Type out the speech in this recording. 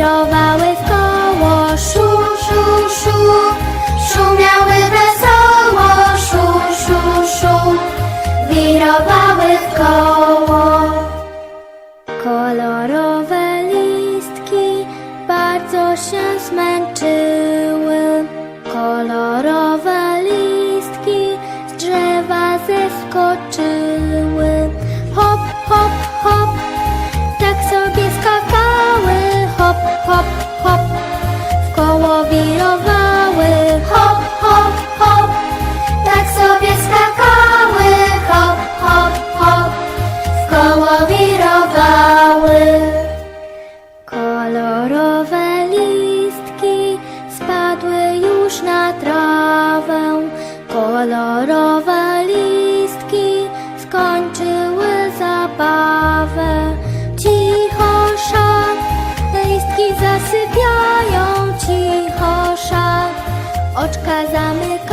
wirowały w koło. Szu, szu, szu, szumiały wesoło. Szu, szu, szu, wirowały w koło. Kolorowe listki bardzo się zmęczyły. Kolorowe listki z drzewa zeskoczyły. Hop, hop, w koło wirowały. Kolorowe listki spadły już na trawę. Kolorowe listki skończyły zabawę. Cicho szak, listki zasypiają. Cicho szak, oczka zamykają.